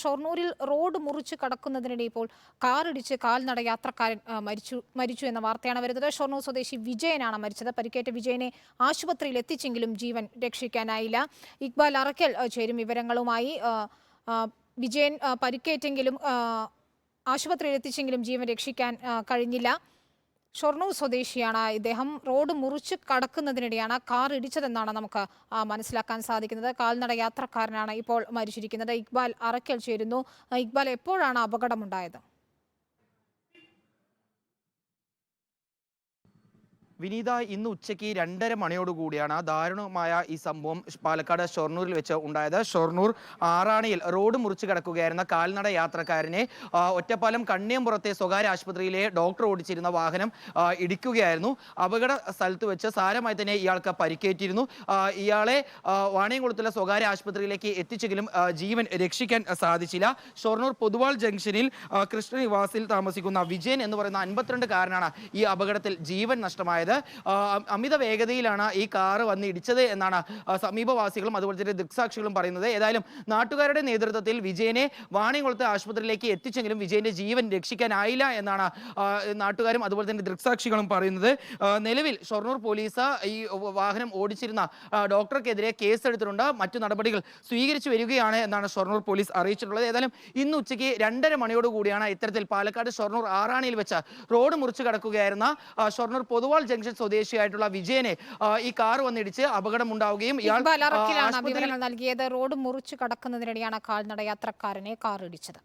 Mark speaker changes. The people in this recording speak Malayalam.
Speaker 1: ഷൊർണൂരിൽ റോഡ് മുറിച്ച് കടക്കുന്നതിനിടെ ഇപ്പോൾ കാറിടിച്ച് കാൽനട യാത്രക്കാരൻ മരിച്ചു മരിച്ചു എന്ന വാർത്തയാണ് വരുന്നത്. ഷൊർണൂർ സ്വദേശി വിജയനാണ് മരിച്ചത്. പരിക്കേറ്റ വിജയനെ ആശുപത്രിയിൽ എത്തിച്ചെങ്കിലും ജീവൻ രക്ഷിക്കാനായില്ല. ഇക്ബാൽ അറക്കൽ ചേരും വിവരങ്ങളുമായി. വിജയൻ പരിക്കേറ്റെങ്കിലും ആശുപത്രിയിൽ എത്തിച്ചെങ്കിലും ജീവൻ രക്ഷിക്കാൻ കഴിഞ്ഞില്ല. ഷൊർണൂർ സ്വദേശിയാണ്. ഇദ്ദേഹം റോഡ് മുറിച്ച് കടക്കുന്നതിനിടെയാണ് കാർ ഇടിച്ചതെന്നാണ് നമുക്ക് മനസ്സിലാക്കാൻ സാധിക്കുന്നത്. കാൽനട യാത്രക്കാരനാണ് ഇപ്പോൾ മരിച്ചിരിക്കുന്നത്. ഇക്ബാൽ അറക്കൽ ചേരുന്നു. ഇക്ബാൽ എപ്പോഴാണ് അപകടമുണ്ടായത്?
Speaker 2: വിനീത ഇന്ന് ഉച്ചയ്ക്ക് രണ്ടര മണിയോടുകൂടിയാണ് ദാരുണമായ ഈ സംഭവം പാലക്കാട് ഷൊർണൂരിൽ വെച്ച് ഉണ്ടായത്. ഷൊർണൂർ ആറാണിയിൽ റോഡ് മുറിച്ച് കിടക്കുകയായിരുന്ന കാൽനട യാത്രക്കാരനെ ഒറ്റപ്പാലം കണ്ണിയമ്പുറത്തെ സ്വകാര്യ ആശുപത്രിയിലെ ഡോക്ടർ ഓടിച്ചിരുന്ന വാഹനം ഇടിക്കുകയായിരുന്നു. അപകട സ്ഥലത്ത് വെച്ച് സാരമായി തന്നെ ഇയാൾക്ക് പരിക്കേറ്റിരുന്നു. ഇയാളെ വാണിയംകുളത്തുള്ള സ്വകാര്യ ആശുപത്രിയിലേക്ക് എത്തിച്ചെങ്കിലും ജീവൻ രക്ഷിക്കാൻ സാധിച്ചില്ല. ഷൊർണൂർ പൊതുവാൾ ജംഗ്ഷനിൽ കൃഷ്ണനിവാസിൽ താമസിക്കുന്ന വിജയൻ എന്ന് പറയുന്ന അൻപത്തിരണ്ട് കാരനാണ് ഈ അപകടത്തിൽ ജീവൻ നഷ്ടമായത്. അമിത വേഗതയിലാണ് ഈ കാറ് വന്ന് ഇടിച്ചത് എന്നാണ് സമീപവാസികളും അതുപോലെ തന്നെ ദൃക്സാക്ഷികളും പറയുന്നത്. ഏതായാലും നാട്ടുകാരുടെ നേതൃത്വത്തിൽ വിജയനെ വാണിയംകുളത്തെ ആശുപത്രിയിലേക്ക് എത്തിച്ചെങ്കിലും വിജയന്റെ ജീവൻ രക്ഷിക്കാനായില്ല എന്നാണ് നാട്ടുകാരും അതുപോലെ തന്നെ ദൃക്സാക്ഷികളും പറയുന്നത്. നിലവിൽ ഷൊർണൂർ പോലീസ് ഈ വാഹനം ഓടിച്ചിരുന്ന ഡോക്ടർക്കെതിരെ കേസെടുത്തിട്ടുണ്ട്. മറ്റു നടപടികൾ സ്വീകരിച്ചു വരികയാണ് എന്നാണ് ഷൊർണൂർ പോലീസ് അറിയിച്ചിട്ടുള്ളത്. ഏതായാലും ഇന്ന് ഉച്ചയ്ക്ക് രണ്ടര മണിയോടുകൂടിയാണ് ഇത്തരത്തിൽ പാലക്കാട് ഷൊർണൂർ ആറാണിയിൽ വെച്ച് റോഡ് മുറിച്ചു കടക്കുകയായിരുന്ന ഷൊർണൂർ പൊതുവാൾ ജംഗ്ഷൻ സ്വദേശിയായിട്ടുള്ള വിജയനെ ഈ കാർ വന്നിടിച്ച്
Speaker 1: അപകടം
Speaker 2: ഉണ്ടാവുകയും
Speaker 1: വിവരങ്ങൾ നൽകിയത്. റോഡ് മുറിച്ചു കടക്കുന്നതിനിടെയാണ് കാൽനട യാത്രക്കാരനെ കാർ ഇടിച്ചത്